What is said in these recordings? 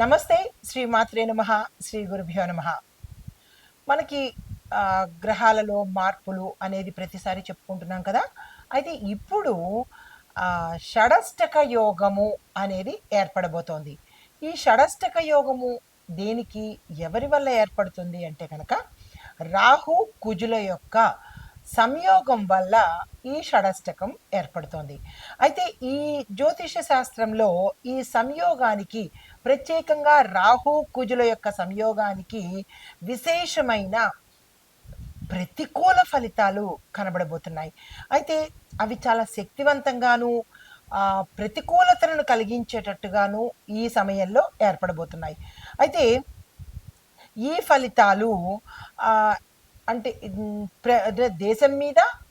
నమస్తే శ్రీ మాత్రే నమ శ్రీ గురుభ్యో నమ. మనకి గ్రహాలలో మార్పులు అనేది ప్రతిసారి చెప్పుకుంటున్నాం కదా? అయితే ఇప్పుడు షడష్టక యోగము అనేది ఏర్పడబోతోంది. ఈ షడష్టక యోగము దేనికి ఎవరి వల్ల ఏర్పడుతుంది అంటే కనుక రాహు కుజుల యొక్క సంయోగం వల్ల ఈ షడష్టకం ఏర్పడుతోంది. అయితే ఈ జ్యోతిష శాస్త్రంలో ఈ సంయోగానికి ప్రత్యేకంగా రాహు కుజుల యొక్క సంయోగానికి విశేషమైన ప్రతికూల ఫలితాలు కనబడబోతున్నాయి. అయితే అవి చాలా శక్తివంతంగాను ఆ, ప్రతికూలతలను కలిగించేటట్టుగాను ఈ సమయంలో ఏర్పడబోతున్నాయి. అయితే ఈ ఫలితాలు అంటే ప్ర- అంటే దేశం మీద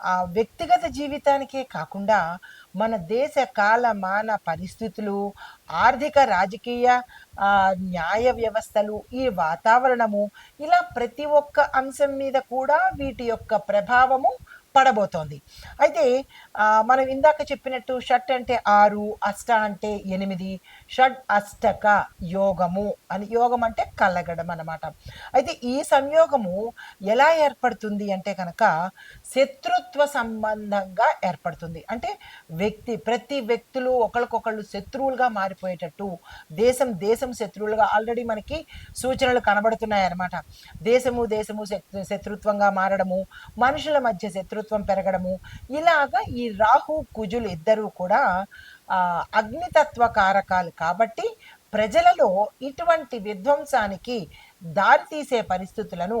ఆ, వ్యక్తిగత జీవితానికే కాకుండా మన దేశ కాల మాన పరిస్థితులు ఆర్థిక రాజకీయ న్యాయ వ్యవస్థలు ఈ వాతావరణము ఇలా ప్రతి ఒక్క అంశం మీద కూడా వీటి యొక్క ప్రభావము పడబోతోంది. అయితే మనం ఇందాక చెప్పినట్టు షట్ అంటే ఆరు అష్ట అంటే ఎనిమిది షడ్ అష్టక యోగము అని యోగం అంటే కలగడం అన్నమాట. అయితే ఈ సంయోగము ఎలా ఏర్పడుతుంది అంటే కనుక శత్రుత్వ సంబంధంగా ఏర్పడుతుంది. అంటే వ్యక్తి ప్రతి వ్యక్తులు ఒకరికొకళ్ళు శత్రువులుగా మారిపోయేటట్టు దేశం దేశం శత్రువులుగా ఆల్రెడీ మనకి సూచనలు కనబడుతున్నాయి అన్నమాట దేశము దేశము శత్రు- శత్రుత్వంగా మారడము మనుషుల మధ్య శత్రుత్వం పెరగడము ఇలాగా ఈ రాహు కుజులు ఇద్దరూ కూడా అగ్నితత్వ కారకాలు కాబట్టి ప్రజలలో ఇటువంటి విధ్వంసానికి దారితీసే పరిస్థితులను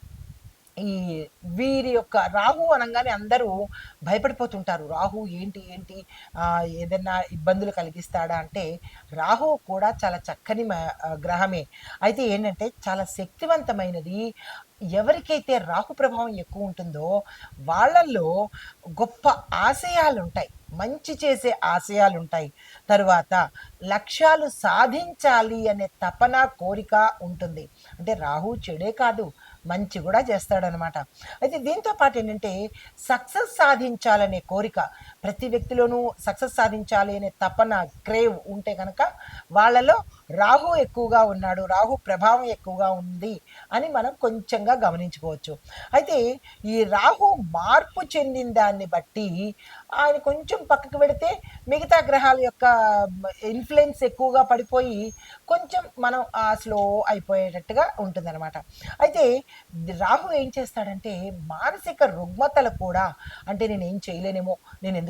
ఈ వీరి యొక్క రాహు అనగానే అందరూ భయపడిపోతుంటారు. రాహు ఏంటి ఏంటి? ఏదన్నా ఏదైనా ఇబ్బందులు కలిగిస్తాడా అంటే రాహు కూడా చాలా చక్కని గ్రహమే. అయితే ఏంటంటే చాలా శక్తివంతమైనది. ఎవరికైతే రాహు ప్రభావం ఎక్కువ ఉంటుందో వాళ్ళల్లో గొప్ప ఆశయాలు ఉంటాయి మంచి చేసే ఆశయాలు ఉంటాయి తరువాత లక్ష్యాలు సాధించాలి అనే తపన కోరిక ఉంటుంది. అంటే రాహు చెడే కాదు. మంచి కూడా చేస్తాడనమాట. అయితే దీంతో పాటు ఏంటంటే సక్సెస్ సాధించాలనే కోరిక ప్రతి వ్యక్తిలోనూ సక్సెస్ సాధించాలి అనే తపన క్రేవ్ ఉంటే కనుక వాళ్ళలో రాహు ఎక్కువగా ఉన్నాడు రాహు ప్రభావం ఎక్కువగా ఉంది అని మనం కొంచెంగా గమనించుకోవచ్చు. అయితే ఈ రాహు మార్పు చెందిన దాన్ని బట్టి ఆయన కొంచెం పక్కకు పెడితే మిగతా గ్రహాల యొక్క ఇన్ఫ్లుయెన్స్ ఎక్కువగా పడిపోయి కొంచెం మనం ఆ స్లో అయిపోయేటట్టుగా ఉంటుందన్నమాట. అయితే రాహు ఏం చేస్తాడంటే మానసిక రుగ్మతలు కూడా అంటే నేను ఏం చేయలేనేమో నేను ఎందుకు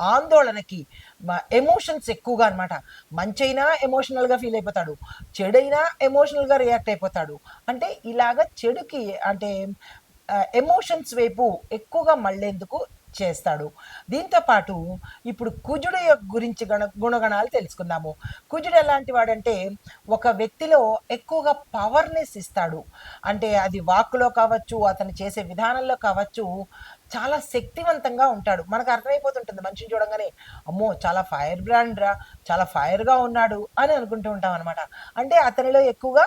ఆందోళనకి ఎమోషన్స్ ఎక్కువగా అనమాట మంచైనా ఎమోషనల్గా ఫీల్ అయిపోతాడు. చెడైనా ఎమోషనల్గా రియాక్ట్ అయిపోతాడు. అంటే ఇలాగ చెడుకి అంటే ఎమోషన్స్ వైపు ఎక్కువగా మళ్ళేందుకు చేస్తాడు. దీంతో పాటు ఇప్పుడు కుజుడు గురించి గణ గుణగణాలు తెలుసుకుందాము. కుజుడు ఎలాంటి వాడంటే ఒక వ్యక్తిలో ఎక్కువగా పవర్నెస్ ఇస్తాడు. అంటే అది వాక్కులో కావచ్చు అతను చేసే విధానంలో కావచ్చు చాలా శక్తివంతంగా ఉంటాడు. మనకు అర్థమైపోతుంటుంది మనిషిని చూడంగానే అమ్మో చాలా ఫైర్ బ్రాండ్ రా చాలా ఫైర్గా ఉన్నాడు అని అనుకుంటూ ఉంటాం అనమాట అంటే అతనిలో ఎక్కువగా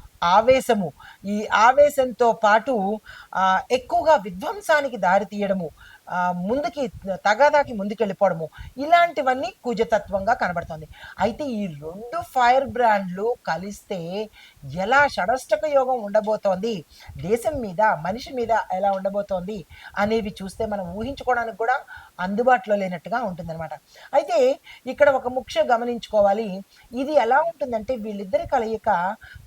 ఆవేశము. ఈ ఆవేశంతో పాటు ఎక్కువగా విధ్వంసానికి దారి తీయడము ముందుకి తగాదాకి ముందుకెళ్ళిపోవడము ఇలాంటివన్నీ కుజతత్వంగా కనబడుతుంది. అయితే ఈ రెండు ఫైర్ బ్రాండ్లు కలిస్తే ఎలా షడష్టక యోగం ఉండబోతోంది? దేశం మీద మనిషి మీద ఎలా ఉండబోతోంది? అనేవి చూస్తే మనం ఊహించుకోవడానికి కూడా అందుబాటులో లేనట్టుగా ఉంటుందన్నమాట. అయితే ఇక్కడ ఒక ముఖ్య గమనించుకోవాలి. ఇది ఎలా ఉంటుందంటే వీళ్ళిద్దరి కలయిక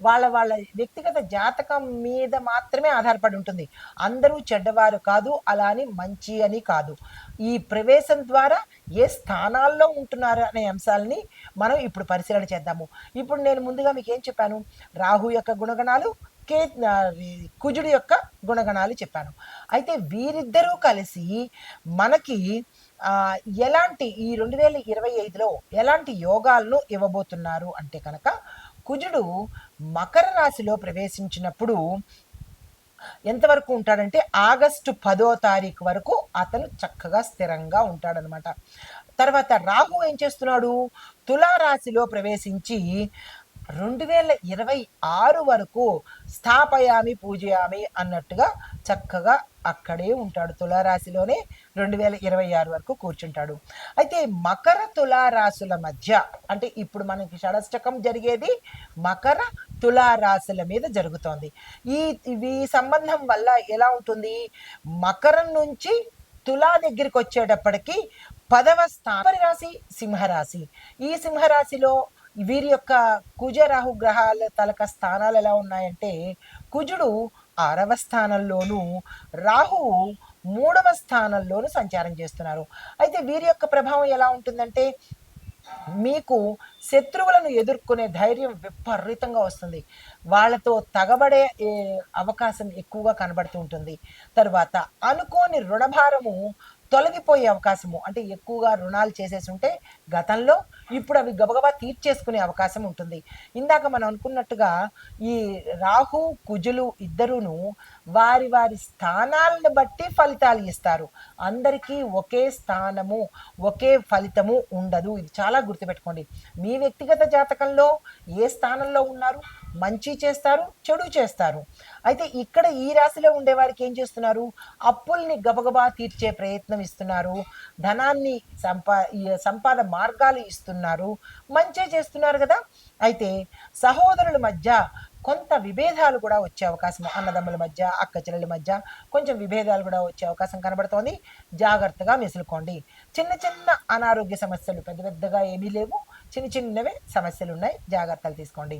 వాళ్ళ వాళ్ళ వ్యక్తిగత జాతకం మీద మాత్రమే ఆధారపడి ఉంటుంది. అందరూ చెడ్డవారు కాదు అలా అని మంచి అని కాదు. ఈ ప్రవేశం ద్వారా ఏ స్థానాల్లో ఉంటున్నారు అనే అంశాలని మనం ఇప్పుడు పరిశీలన చేద్దాము. ఇప్పుడు నేను ముందుగా మీకు ఏం చెప్పాను? రాహు యొక్క గుణగణాలు కే కుజుడు యొక్క గుణగణాలు చెప్పాను. అయితే వీరిద్దరూ కలిసి మనకి ఎలాంటి ఈ రెండు వేల ఇరవై ఐదులో ఎలాంటి యోగాలను ఇవ్వబోతున్నారు అంటే కనుక కుజుడు మకర రాశిలో ప్రవేశించినప్పుడు ఎంతవరకు ఉంటాడంటే ఆగస్టు పదో తారీఖు వరకు అతను చక్కగా స్థిరంగా ఉంటాడనమాట. తర్వాత రాహు ఏం చేస్తున్నాడు? తులారాశిలో ప్రవేశించి రెండు వేల ఇరవై ఆరు వరకు స్థాపయామి పూజయామి అన్నట్టుగా చక్కగా అక్కడే ఉంటాడు. తులారాశిలోనే రెండు వేల ఇరవై ఆరు వరకు కూర్చుంటాడు. అయితే మకర తులారాశుల మధ్య అంటే ఇప్పుడు మనకి షడష్టకం జరిగేది మకర తులారాశుల మీద జరుగుతోంది. ఈ ఈ సంబంధం వల్ల ఎలా ఉంటుంది? మకరం నుంచి తులా దగ్గరికి వచ్చేటప్పటికి పదవ స్థాన రాశి సింహరాశి. ఈ సింహరాశిలో వీరి యొక్క కుజ రాహు గ్రహాల తలక స్థానాలు ఎలా ఉన్నాయంటే కుజుడు ఆరవ స్థానంలోనూ రాహువు మూడవ స్థానంలోను సంచారం చేస్తున్నారు. అయితే వీరి యొక్క ప్రభావం ఎలా ఉంటుందంటే మీకు శత్రువులను ఎదుర్కొనే ధైర్యం విపరీతంగా వస్తుంది. వాళ్ళతో తగబడే అవకాశం ఎక్కువగా కనబడుతూ ఉంటుంది. తర్వాత అనుకోని రుణభారము తొలగిపోయే అవకాశము. అంటే ఎక్కువగా రుణాలు చేసేసి ఉంటే గతంలో ఇప్పుడు అవి గబగబా తీర్చేసుకునే అవకాశం ఉంటుంది. ఇందాక మనం అనుకున్నట్టుగా ఈ రాహు కుజులు ఇద్దరును వారి వారి స్థానాలను బట్టి ఫలితాలు ఇస్తారు. అందరికీ ఒకే స్థానము ఒకే ఫలితము ఉండదు. ఇది చాలా గుర్తుపెట్టుకోండి. మీ వ్యక్తిగత జాతకంలో ఏ స్థానంలో ఉన్నారు? మంచి చేస్తారు చెడు చేస్తారు. అయితే ఇక్కడ ఈ రాశిలో ఉండే వారికి ఏం చేస్తున్నారు? అప్పుల్ని గబగబా తీర్చే ప్రయత్నం ఇస్తున్నారు. ధనాన్ని సంపా సంపాద మార్గాలు ఇస్తున్నారు. మంచే చేస్తున్నారు కదా? అయితే సహోదరుల మధ్య కొంత విభేదాలు కూడా వచ్చే అవకాశం అన్నదమ్ముల మధ్య అక్క చెల్లెల మధ్య కొంచెం విభేదాలు కూడా వచ్చే అవకాశం కనబడుతోంది. జాగ్రత్తగా మెసులుకోండి. చిన్న చిన్న అనారోగ్య సమస్యలు పెద్ద పెద్దగా ఏమీ లేవు. చిన్న చిన్నవే సమస్యలు ఉన్నాయి. జాగ్రత్తలు తీసుకోండి.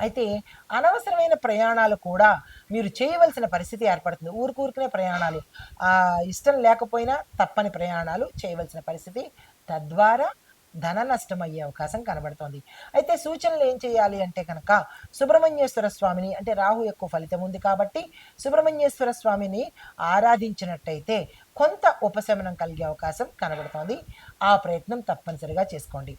అయితే అనవసరమైన ప్రయాణాలు కూడా మీరు చేయవలసిన పరిస్థితి ఏర్పడుతుంది. ఊరుకూరుకునే ప్రయాణాలు. ఆ, ఇష్టం లేకపోయినా తప్పని ప్రయాణాలు చేయవలసిన పరిస్థితి తద్వారా ధన నష్టం అయ్యే అవకాశం కనబడుతోంది. అయితే సూచనలు ఏం చేయాలి అంటే కనుక సుబ్రహ్మణ్యేశ్వర స్వామిని అంటే రాహు ఎక్కువ ఫలితం ఉంది కాబట్టి సుబ్రహ్మణ్యేశ్వర స్వామిని ఆరాధించినట్టయితే కొంత ఉపశమనం కలిగే అవకాశం కనబడుతోంది. ఆ ప్రయత్నం తప్పనిసరిగా చేసుకోండి.